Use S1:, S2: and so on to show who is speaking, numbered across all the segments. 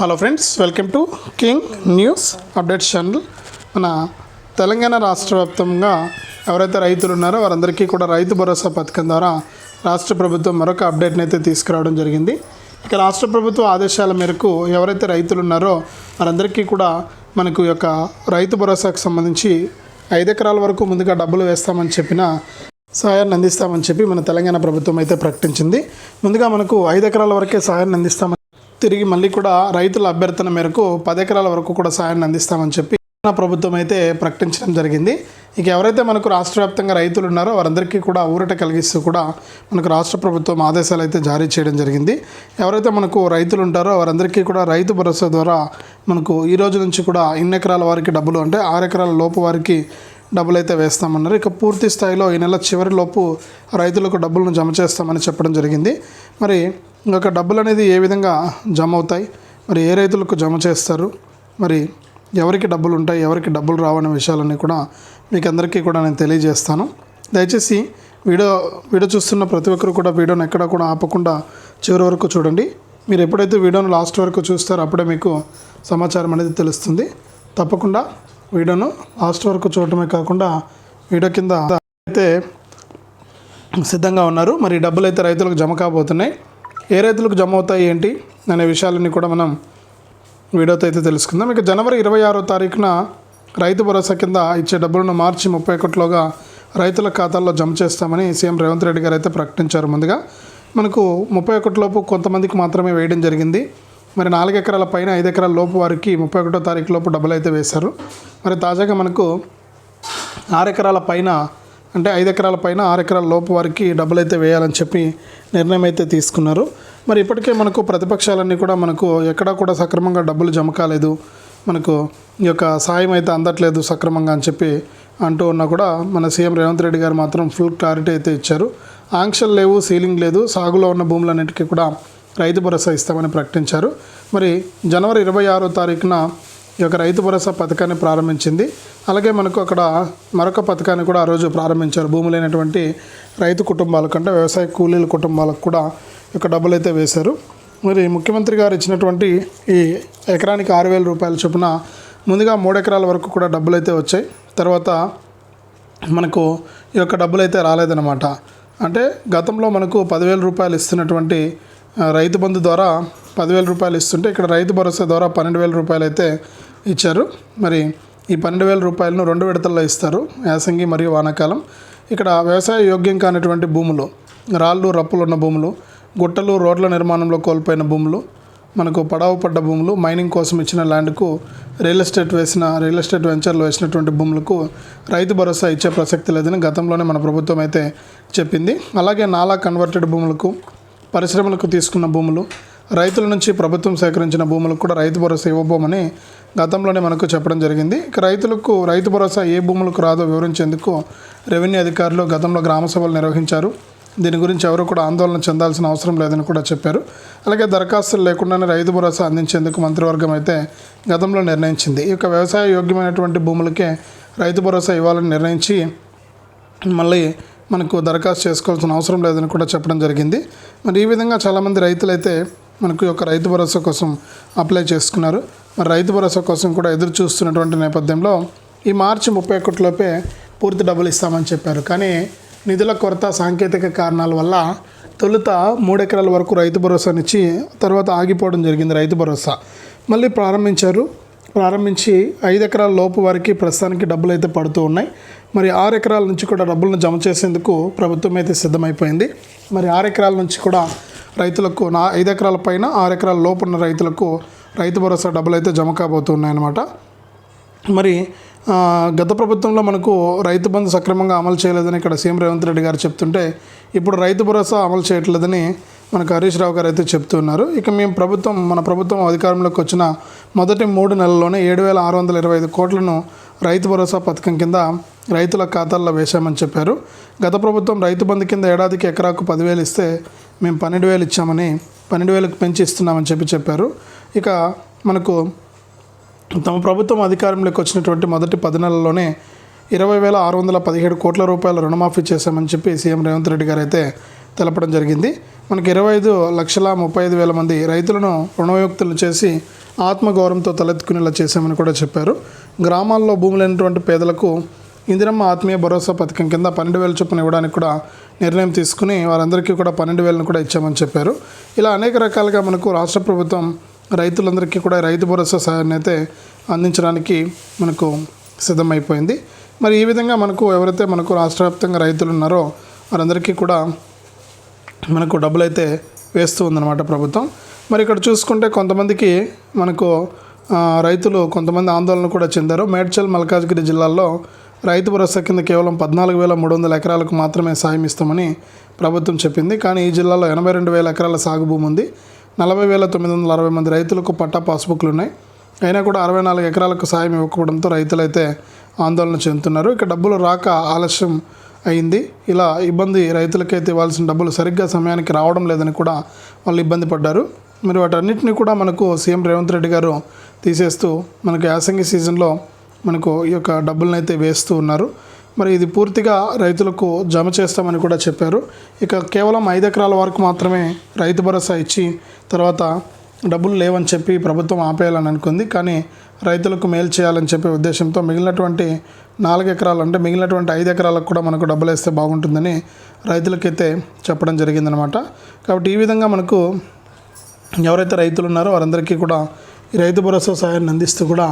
S1: Hello friends welcome to king news update channel మన తెలంగాణ రాష్ట్ర వ్యాప్తంగా ఎవరైతే రైతులు ఉన్నారో వారందరికీ కూడా రైతు భరోసా పథకం ద్వారా రాష్ట్ర ప్రభుత్వం మరొక అప్డేట్ని అయితే తీసుకురావడం జరిగింది. ఇక రాష్ట్ర ప్రభుత్వ ఆదేశాల మేరకు ఎవరైతే రైతులు ఉన్నారో వారందరికీ కూడా మనకు యొక్క రైతు భరోసాకు సంబంధించి ఐదు ఎకరాల వరకు ముందుగా డబ్బులు వేస్తామని చెప్పిన సహాయాన్ని అందిస్తామని చెప్పి మన తెలంగాణ ప్రభుత్వం అయితే ప్రకటించింది. ముందుగా మనకు ఐదు ఎకరాల వరకే సహాయాన్ని అందిస్తామని తిరిగి మళ్ళీ కూడా రైతుల అభ్యర్థన మేరకు పది ఎకరాల వరకు కూడా సాయాన్ని అందిస్తామని చెప్పి ప్రభుత్వం అయితే ప్రకటించడం జరిగింది. ఇక ఎవరైతే మనకు రాష్ట్ర వ్యాప్తంగా రైతులు ఉన్నారో వారందరికీ కూడా ఊరట కలిగిస్తూ కూడా మనకు రాష్ట్ర ప్రభుత్వం ఆదేశాలు అయితే జారీ చేయడం జరిగింది. ఎవరైతే మనకు రైతులు ఉంటారో వారందరికీ కూడా రైతు భరోసా ద్వారా మనకు ఈ రోజు నుంచి కూడా ఇన్ని ఎకరాల వారికి డబ్బులు అంటే ఆరు ఎకరాల లోపు వారికి డబ్బులు అయితే వేస్తామన్నారు. ఇక పూర్తి స్థాయిలో ఈ నెల చివరి లోపు రైతులకు డబ్బులను జమ చేస్తామని చెప్పడం జరిగింది. మరి ఇంకొక డబ్బులు అనేది ఏ విధంగా జమ అవుతాయి మరి ఏ రైతులకు జమ చేస్తారు? మరి ఎవరికి డబ్బులు ఉంటాయి ఎవరికి డబ్బులు రావనే విషయాలన్నీ కూడా మీకు అందరికీ కూడా నేను తెలియజేస్తాను. దయచేసి వీడియో వీడియో చూస్తున్న ప్రతి ఒక్కరు కూడా వీడియోని ఎక్కడ కూడా ఆపకుండా చివరి వరకు చూడండి. మీరు ఎప్పుడైతే వీడియోను లాస్ట్ వరకు చూస్తారో అప్పుడే మీకు సమాచారం అనేది తెలుస్తుంది. తప్పకుండా వీడియోను లాస్ట్ వరకు చూడటమే కాకుండా వీడియో కింద అయితే సిద్ధంగా ఉన్నారు. మరి డబ్బులు అయితే రైతులకు జమ కాబోతున్నాయి. ఏ రైతులకు జమ అవుతాయి ఏంటి అనే విషయాలన్నీ కూడా మనం వీడియోతో అయితే తెలుసుకుందాం. ఇక జనవరి ఇరవై ఆరో తారీఖున రైతు భరోసా కింద ఇచ్చే డబ్బులను మార్చి ముప్పై ఒకటిలోగా రైతుల ఖాతాల్లో జమ చేస్తామని సీఎం రేవంత్ రెడ్డి గారు అయితే ప్రకటించారు ముందుగా. మనకు ముప్పై ఒకటిలోపు కొంతమందికి మాత్రమే వేయడం జరిగింది. మరి నాలుగు ఎకరాల పైన ఐదు ఎకరాల లోపు వారికి ముప్పై ఒకటో తారీఖు లోపు డబ్బులు అయితే వేశారు. మరి తాజాగా మనకు ఆరు ఎకరాల పైన అంటే ఐదు ఎకరాల పైన ఆరు ఎకరాల లోపు వారికి డబ్బులు అయితే వేయాలని చెప్పి నిర్ణయం అయితే తీసుకున్నారు. మరి ఇప్పటికే మనకు ప్రతిపక్షాలన్నీ కూడా మనకు ఎక్కడా కూడా సక్రమంగా డబ్బులు జమ కాలేదు. మనకు ఈ యొక్క సాయం అయితే అందట్లేదు సక్రమంగా అని చెప్పి అంటూ ఉన్నా కూడా మన సీఎం రేవంత్ రెడ్డి గారు మాత్రం ఫుల్ క్లారిటీ అయితే ఇచ్చారు. ఆంక్షలు లేవు సీలింగ్ లేదు సాగులో ఉన్న భూములన్నిటికీ కూడా రైతు భరోసా ఇస్తామని ప్రకటించారు. మరి జనవరి ఇరవై ఆరో తారీఖున ఈ యొక్క రైతు భరోసా పథకాన్ని ప్రారంభించింది. అలాగే మనకు అక్కడ మరొక పథకాన్ని కూడా ఆ రోజు ప్రారంభించారు. భూములైనటువంటి రైతు కుటుంబాల కంటే వ్యవసాయ కూలీల కుటుంబాలకు కూడా యొక్క డబ్బులు అయితే వేశారు. మరి ముఖ్యమంత్రి గారు ఇచ్చినటువంటి ఈ ఎకరానికి ఆరు వేల రూపాయల చొప్పున ముందుగా మూడు ఎకరాల వరకు కూడా డబ్బులు అయితే వచ్చాయి. తర్వాత మనకు ఈ యొక్క డబ్బులు అయితే రాలేదన్నమాట. అంటే గతంలో మనకు పదివేల రూపాయలు ఇస్తున్నటువంటి రైతు బంధు ద్వారా పదివేల రూపాయలు ఇస్తుంటే ఇక్కడ రైతు భరోసా ద్వారా పన్నెండు వేల రూపాయలు అయితే ఇచ్చారు. మరి ఈ పన్నెండు వేల రూపాయలను రెండు విడతల్లో ఇస్తారు. యాసంగి మరియు వానాకాలం. ఇక్కడ వ్యవసాయ యోగ్యం కానటువంటి భూములు రాళ్ళు రప్పులు ఉన్న భూములు గుట్టలు రోడ్ల నిర్మాణంలో కోల్పోయిన భూములు మనకు పడవ పడ్డ భూములు మైనింగ్ కోసం ఇచ్చిన ల్యాండ్కు రియల్ ఎస్టేట్ వేసిన రియల్ ఎస్టేట్ వెంచర్లు వేసినటువంటి భూములకు రైతు భరోసా ఇచ్చే ప్రసక్తి లేదని గతంలోనే మన ప్రభుత్వం అయితే చెప్పింది. అలాగే నాలా కన్వర్టెడ్ భూములకు పరిశ్రమలకు తీసుకున్న భూములు రైతుల నుంచి ప్రభుత్వం సేకరించిన భూములకు కూడా రైతు భరోసా ఇవ్వబోమని గతంలోనే మనకు చెప్పడం జరిగింది. ఇక రైతులకు రైతు భరోసా ఏ భూములకు రాదో వివరించేందుకు రెవెన్యూ అధికారులు గతంలో గ్రామ సభలు నిర్వహించారు. దీని గురించి ఎవరు కూడా ఆందోళన చెందాల్సిన అవసరం లేదని కూడా చెప్పారు. అలాగే దరఖాస్తులు లేకుండానే రైతు భరోసా అందించేందుకు మంత్రివర్గం అయితే గతంలో నిర్ణయించింది. ఈ యొక్క వ్యవసాయ యోగ్యమైనటువంటి భూములకే రైతు భరోసా ఇవ్వాలని నిర్ణయించి మళ్ళీ మనకు దరఖాస్తు చేసుకోవాల్సిన అవసరం లేదని కూడా చెప్పడం జరిగింది. మరి ఈ విధంగా చాలామంది రైతులైతే మనకు యొక్క రైతు భరోసా కోసం అప్లై చేసుకున్నారు. మరి రైతు భరోసా కోసం కూడా ఎదురు చూస్తున్నటువంటి నేపథ్యంలో ఈ మార్చి ముప్పై ఒకటిలోపే పూర్తి డబ్బులు ఇస్తామని చెప్పారు. కానీ నిధుల కొరత సాంకేతిక కారణాల వల్ల తొలుత మూడు ఎకరాల వరకు రైతు భరోసానిచ్చి తర్వాత ఆగిపోవడం జరిగింది రైతు భరోసా. మళ్ళీ ప్రారంభించారు. ప్రారంభించి ఐదు ఎకరాల లోపు వారికి ప్రస్తుతానికి డబ్బులు అయితే పడుతూ ఉన్నాయి. మరి ఆరు ఎకరాల నుంచి కూడా డబ్బులను జమ చేసేందుకు ప్రభుత్వం అయితే సిద్ధమైపోయింది. మరి ఆరు ఎకరాల నుంచి కూడా రైతులకు నా ఐదు ఎకరాల పైన ఆరు ఎకరాల లోపు ఉన్న రైతులకు రైతు భరోసా డబ్బులు అయితే జమ కాబోతున్నాయి అన్నమాట మరి గత ప్రభుత్వంలో మనకు రైతు బంధు సక్రమంగా అమలు చేయలేదని ఇక్కడ సీఎం రేవంత్ రెడ్డి గారు చెప్తుంటే ఇప్పుడు రైతు భరోసా అమలు చేయట్లేదని మనకు హరీష్ రావు గారు అయితే చెప్తున్నారు. ఇక మేము ప్రభుత్వం మన ప్రభుత్వం అధికారంలోకి వచ్చిన మొదటి మూడు నెలల్లోనే ఏడు వేల ఆరు వందల ఇరవై ఐదు కోట్లను రైతు భరోసా పథకం కింద రైతుల ఖాతాల్లో వేశామని చెప్పారు. గత ప్రభుత్వం రైతు బంధు కింద ఏడాదికి ఎకరాకు పదివేలు ఇస్తే మేము పన్నెండు వేలు ఇచ్చామని పన్నెండు వేలకు పెంచి ఇస్తున్నామని చెప్పి చెప్పారు. ఇక మనకు తమ ప్రభుత్వం అధికారంలోకి వచ్చినటువంటి మొదటి పది నెలల్లోనే ఇరవై వేల ఆరు వందల పదిహేడు కోట్ల రూపాయల రుణమాఫీ చేశామని చెప్పి సీఎం రేవంత్ రెడ్డి గారు అయితే తెలపడం జరిగింది. మనకి ఇరవై ఐదు లక్షల ముప్పై ఐదు వేల మంది రైతులను రుణవిముక్తులు చేసి ఆత్మగౌరవంతో తలెత్తుకునేలా చేశామని కూడా చెప్పారు. గ్రామాల్లో భూమి లేనటువంటి పేదలకు ఇందిరమ్మ ఆత్మీయ భరోసా పథకం కింద పన్నెండు వేల చొప్పున ఇవ్వడానికి కూడా నిర్ణయం తీసుకుని వారందరికీ కూడా పన్నెండు వేలను కూడా ఇచ్చామని చెప్పారు. ఇలా అనేక రకాలుగా మనకు రాష్ట్ర ప్రభుత్వం రైతులందరికీ కూడా రైతు భరోసా సహాయాన్ని అయితే అందించడానికి మనకు సిద్ధమైపోయింది. మరి ఈ విధంగా మనకు ఎవరైతే మనకు రాష్ట్ర వ్యాప్తంగా రైతులు ఉన్నారో వారందరికీ కూడా మనకు డబ్బులు అయితే వేస్తూ ఉందన్నమాట ప్రభుత్వం. మరి ఇక్కడ చూసుకుంటే కొంతమందికి మనకు రైతులు కొంతమంది ఆందోళన కూడా చెందారు. మేడ్చల్ మల్కాజ్గిరి జిల్లాల్లో రైతు భరోసా కింద కేవలం పద్నాలుగు వేల మూడు వందల ఎకరాలకు మాత్రమే సాయం ఇస్తామని ప్రభుత్వం చెప్పింది. కానీ ఈ జిల్లాలో ఎనభై రెండు వేల ఎకరాల సాగు భూమి ఉంది. నలభై వేల తొమ్మిది వందల అరవై మంది రైతులకు పట్టా పాస్బుక్లు ఉన్నాయి అయినా కూడా అరవై నాలుగు ఎకరాలకు సాయం ఇవ్వకపోవడంతో రైతులైతే ఆందోళన చెందుతున్నారు. ఇక డబ్బులు రాక ఆలస్యం అయింది. ఇలా ఇబ్బంది రైతులకైతే ఇవ్వాల్సిన డబ్బులు సరిగ్గా సమయానికి రావడం లేదని కూడా వాళ్ళు ఇబ్బంది పడ్డారు. మరి వాటన్నిటిని కూడా మనకు సీఎం రేవంత్ రెడ్డి గారు తీసేస్తూ మనకు యాసంగి సీజన్లో మనకు ఈ యొక్క డబ్బులను అయితే వేస్తూ ఉన్నారు. మరి ఇది పూర్తిగా రైతులకు జమ చేస్తామని కూడా చెప్పారు. ఇక కేవలం ఐదు ఎకరాల వరకు మాత్రమే రైతు భరోసా ఇచ్చి తర్వాత డబ్బులు లేవని చెప్పి ప్రభుత్వం ఆపేయాలని అనుకుంది. కానీ రైతులకు మేలు చేయాలని చెప్పే ఉద్దేశంతో మిగిలినటువంటి నాలుగు ఎకరాలు అంటే మిగిలినటువంటి ఐదు ఎకరాలకు కూడా మనకు డబ్బులు వేస్తే బాగుంటుందని రైతులకైతే చెప్పడం జరిగిందనమాట కాబట్టి ఈ విధంగా మనకు ఎవరైతే రైతులు ఉన్నారో వారందరికీ కూడా ఈ రైతు భరోసా సహాయాన్ని అందిస్తూ కూడా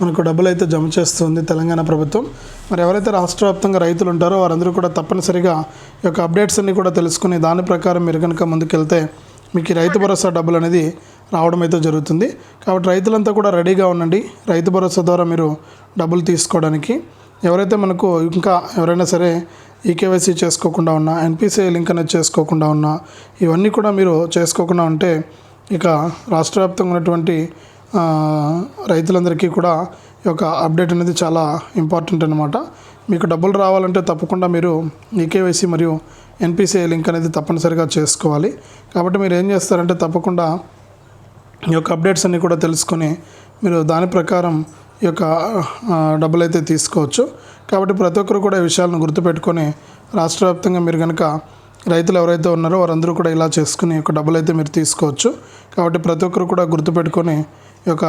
S1: మనకు డబ్బులు అయితే జమ చేస్తుంది తెలంగాణ ప్రభుత్వం. మరి ఎవరైతే రాష్ట్ర వ్యాప్తంగా రైతులు ఉంటారో వారందరూ కూడా తప్పనిసరిగా ఈ యొక్క అప్డేట్స్ అన్ని కూడా తెలుసుకుని దాని ప్రకారం మీరు కనుక ముందుకెళ్తే మీకు రైతు భరోసా డబ్బులు అనేది రావడం అయితే జరుగుతుంది. కాబట్టి రైతులంతా కూడా రెడీగా ఉండండి. రైతు భరోసా ద్వారా మీరు డబ్బులు తీసుకోవడానికి. ఎవరైతే మనకు ఇంకా ఎవరైనా సరే ఈకేవైసీ చేసుకోకుండా ఉన్నా ఎన్పిసిఐ లింక్ అనేది చేసుకోకుండా ఉన్నా ఇవన్నీ కూడా మీరు చేసుకోకుండా ఉంటే ఇక రాష్ట్ర వ్యాప్తంగా ఉన్నటువంటి రైతులందరికీ కూడా ఈ యొక్క అప్డేట్ అనేది చాలా ఇంపార్టెంట్ అనమాట మీకు డబ్బులు రావాలంటే తప్పకుండా మీరు ఈకేవైసీ మరియు ఎన్పిసిఐ లింక్ అనేది తప్పనిసరిగా చేసుకోవాలి. కాబట్టి మీరు ఏం చేస్తారంటే తప్పకుండా ఈ యొక్క అప్డేట్స్ అన్నీ కూడా తెలుసుకొని మీరు దాని ప్రకారం ఈ యొక్క డబ్బులు అయితే తీసుకోవచ్చు. కాబట్టి ప్రతి ఒక్కరు కూడా ఈ విషయాలను గుర్తుపెట్టుకొని రాష్ట్ర వ్యాప్తంగా మీరు కనుక రైతులు ఎవరైతే ఉన్నారో వారందరూ కూడా ఇలా చేసుకుని ఈ యొక్క డబ్బులు అయితే మీరు తీసుకోవచ్చు. కాబట్టి ప్రతి ఒక్కరు కూడా గుర్తుపెట్టుకొని యొక్క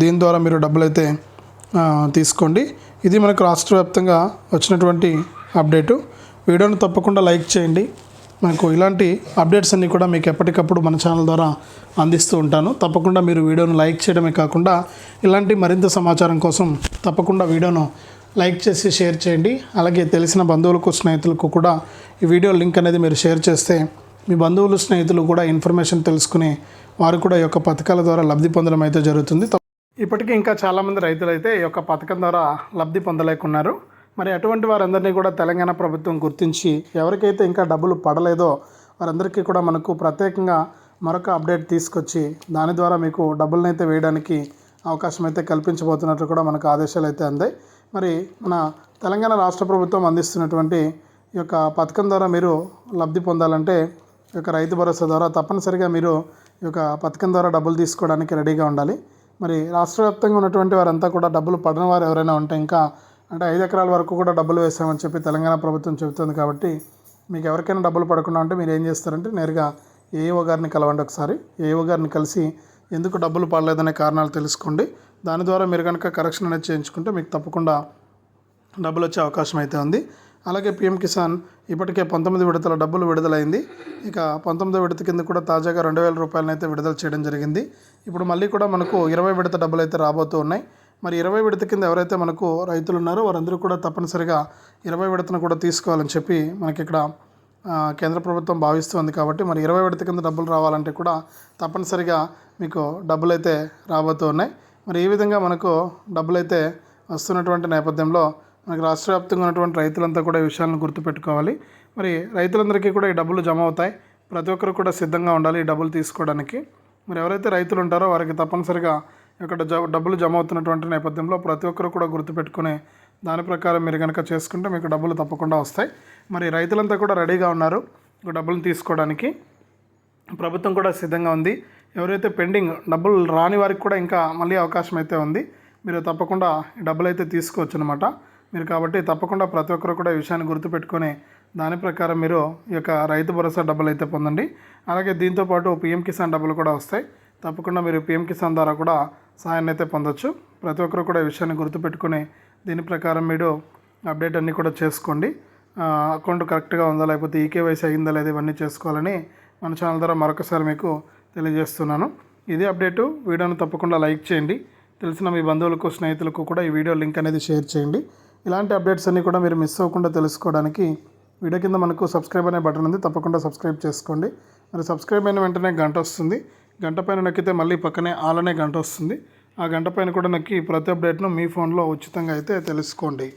S1: దీని ద్వారా మీరు డబ్బులైతే తీసుకోండి. ఇది మనకు రాష్ట్ర వ్యాప్తంగా వచ్చినటువంటి అప్డేటు. వీడియోను తప్పకుండా లైక్ చేయండి. మనకు ఇలాంటి అప్డేట్స్ అన్నీ కూడా మీకు ఎప్పటికప్పుడు మన ఛానల్ ద్వారా అందిస్తూ ఉంటాను. తప్పకుండా మీరు వీడియోను లైక్ చేయడమే కాకుండా ఇలాంటి మరింత సమాచారం కోసం తప్పకుండా వీడియోను లైక్ చేసి షేర్ చేయండి. అలాగే తెలిసిన బంధువులకు స్నేహితులకు కూడా ఈ వీడియో లింక్ అనేది మీరు షేర్ చేస్తే మీ బంధువులు స్నేహితులు కూడా ఇన్ఫర్మేషన్ తెలుసుకుని వారు కూడా ఈ యొక్క పథకాల ద్వారా లబ్ధి పొందడం అయితే జరుగుతుంది. ఇప్పటికీ ఇంకా చాలామంది రైతులు అయితే ఈ యొక్క పథకం ద్వారా లబ్ధి పొందలేకున్నారు. మరి అటువంటి వారందరినీ కూడా తెలంగాణ ప్రభుత్వం గుర్తించి ఎవరికైతే ఇంకా డబ్బులు పడలేదో వారందరికీ కూడా మనకు ప్రత్యేకంగా మరొక అప్డేట్ తీసుకొచ్చి దాని ద్వారా మీకు డబ్బులను అయితే వేయడానికి అవకాశం అయితే కల్పించబోతున్నట్లు కూడా మనకు ఆదేశాలు అయితే అందాయి. మరి మన తెలంగాణ రాష్ట్ర ప్రభుత్వం అందిస్తున్నటువంటి ఈ యొక్క పథకం ద్వారా మీరు లబ్ధి పొందాలంటే ఈ యొక్క రైతు భరోసా ద్వారా తప్పనిసరిగా మీరు ఈ యొక్క పథకం ద్వారా డబ్బులు తీసుకోవడానికి రెడీగా ఉండాలి. మరి రాష్ట్ర వ్యాప్తంగా ఉన్నటువంటి వారంతా కూడా డబ్బులు పడని వారు ఎవరైనా ఉంటే ఇంకా అంటే ఐదు ఎకరాల వరకు కూడా డబ్బులు వేసామని చెప్పి తెలంగాణ ప్రభుత్వం చెబుతుంది కాబట్టి మీకు ఎవరికైనా డబ్బులు పడకుండా ఉంటే మీరు ఏం చేస్తారంటే నేరుగా ఏఓ గారిని కలవండి ఒకసారి. ఏఓ గారిని కలిసి ఎందుకు డబ్బులు పడలేదనే కారణాలు తెలుసుకోండి. దాని ద్వారా మీరు కనుక కరెక్షన్ అనేది చేయించుకుంటే మీకు తప్పకుండా డబ్బులు వచ్చే అవకాశం అయితే ఉంది. అలాగే పిఎం కిసాన్ ఇప్పటికే పంతొమ్మిది విడతల డబ్బులు విడుదలైంది. ఇక పంతొమ్మిదో విడత కింద కూడా తాజాగా రెండు వేల రూపాయలను అయితే విడుదల చేయడం జరిగింది. ఇప్పుడు మళ్ళీ కూడా మనకు ఇరవై విడత డబ్బులు అయితే రాబోతూ ఉన్నాయి. మరి ఇరవై విడత కింద ఎవరైతే మనకు రైతులు ఉన్నారో వారందరూ కూడా తప్పనిసరిగా ఇరవై విడతను కూడా తీసుకోవాలని చెప్పి మనకి ఇక్కడ కేంద్ర ప్రభుత్వం భావిస్తుంది కాబట్టి మరి ఇరవై విడత కింద డబ్బులు రావాలంటే కూడా తప్పనిసరిగా మీకు డబ్బులు అయితే రాబోతూ ఉన్నాయి. మరి ఈ విధంగా మనకు డబ్బులు అయితే వస్తున్నటువంటి నేపథ్యంలో మనకి రాష్ట్ర వ్యాప్తంగా ఉన్నటువంటి రైతులంతా కూడా ఈ విషయాలను గుర్తుపెట్టుకోవాలి. మరి రైతులందరికీ కూడా ఈ డబ్బులు జమ అవుతాయి. ప్రతి ఒక్కరు కూడా సిద్ధంగా ఉండాలి ఈ డబ్బులు తీసుకోవడానికి. మరి ఎవరైతే రైతులు ఉంటారో వారికి తప్పనిసరిగా ఇక్కడ జ- డబ్బులు జమ అవుతున్నటువంటి నేపథ్యంలో ప్రతి ఒక్కరు కూడా గుర్తుపెట్టుకునే దాని ప్రకారం మీరు కనుక చేసుకుంటే మీకు డబ్బులు తప్పకుండా వస్తాయి. మరి రైతులంతా కూడా రెడీగా ఉన్నారు డబ్బులు తీసుకోవడానికి. ప్రభుత్వం కూడా సిద్ధంగా ఉంది. ఎవరైతే పెండింగ్ డబ్బులు రాని వారికి కూడా ఇంకా మళ్ళీ అవకాశం అయితే ఉంది. మీరు తప్పకుండా డబ్బులు అయితే తీసుకోవచ్చు అనమాట మీరు కాబట్టి తప్పకుండా ప్రతి ఒక్కరు కూడా ఈ విషయాన్ని గుర్తుపెట్టుకొని దాని ప్రకారం మీరు ఈ యొక్క రైతు భరోసా డబ్బులు అయితే పొందండి. అలాగే దీంతోపాటు పిఎం కిసాన్ డబ్బులు కూడా వస్తాయి. తప్పకుండా మీరు పిఎం కిసాన్ ద్వారా కూడా సహాయాన్ని అయితే పొందొచ్చు. ప్రతి ఒక్కరు కూడా ఈ విషయాన్ని గుర్తుపెట్టుకుని దీని ప్రకారం మీరు అప్డేట్ అన్నీ కూడా చేసుకోండి. అకౌంట్ కరెక్ట్గా ఉందా లేకపోతే ఈకేవైసీ అయిందా లేదా ఇవన్నీ చేసుకోవాలని మన ఛానల్ ద్వారా మరొకసారి మీకు తెలియజేస్తున్నాను. ఇది అప్డేటు. వీడియోను తప్పకుండా లైక్ చేయండి. తెలిసిన మీ బంధువులకు స్నేహితులకు కూడా ఈ వీడియో లింక్ అనేది షేర్ చేయండి. ఇలాంటి అప్డేట్స్ అన్నీ కూడా మీరు మిస్ అవ్వకుండా తెలుసుకోవడానికి వీడియో కింద మనకు సబ్స్క్రైబ్ అనే బటన్ ఉంది. తప్పకుండా సబ్స్క్రైబ్ చేసుకోండి. మరి సబ్స్క్రైబ్ అయిన వెంటనే గంట వస్తుంది. గంట పైన నొక్కితే మళ్ళీ పక్కనే ఆల్ అనే గంట వస్తుంది. ఆ గంట పైన కూడా నొక్కి ప్రతి అప్డేట్ను మీ ఫోన్లో ఉచితంగా అయితే తెలుసుకోండి.